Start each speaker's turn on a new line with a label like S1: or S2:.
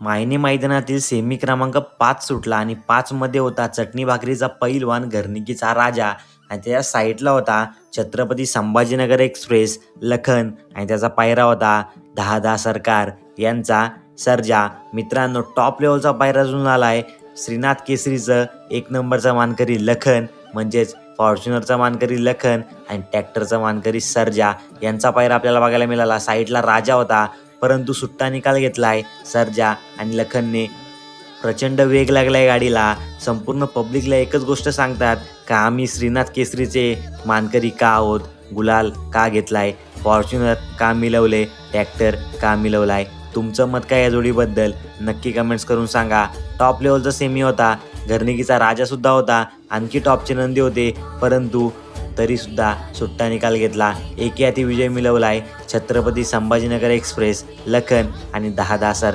S1: मायने मैदानातील सेमी क्रमांक पाच सुटला आणि पाचमध्ये होता चटणी भाकरीचा पैलवान घरणिकीचा राजा. आणि त्याच्या साईडला होता छत्रपती संभाजीनगर एक्सप्रेस लखन. आणि त्याचा पायरा होता दहा दहा सरकार यांचा सर्जा. मित्रांनो टॉप लेवलचा पायरा अजून आला आहे श्रीनाथ केसरीचं एक नंबरचा मानकरी लखन म्हणजेच फॉर्च्युनरचा मानकरी लखन आणि ट्रॅक्टरचा मानकरी सर्जा. यांचा पायरा आपल्याला बघायला मिळाला. साईडला राजा होता परंतु सुट्टा निकाल घेतलाय सरजा आणि लखनने. प्रचंड वेग लागलाय गाडीला. संपूर्ण पब्लिकला एकच गोष्ट सांगतात का आम्ही श्रीनाथ केसरीचे मानकरी का आहोत? गुलाल का घेतलाय? फॉर्च्युनर का मिळवले ट्रॅक्टर का मिळवलाय तुमचं मत काय या जोडीबद्दल? नक्की कमेंट्स करून सांगा. टॉप लेवलचा सेमी होता. घरणिकीचा राजा सुद्धा होता. आणखी टॉपचे नंदी होते. परंतु तरीसुद्धा सुट्टा निकाल घेतला. एकी हाती विजय मिळवलाय. छत्रपती संभाजीनगर एक्सप्रेस लखन आणि दहा दहा सर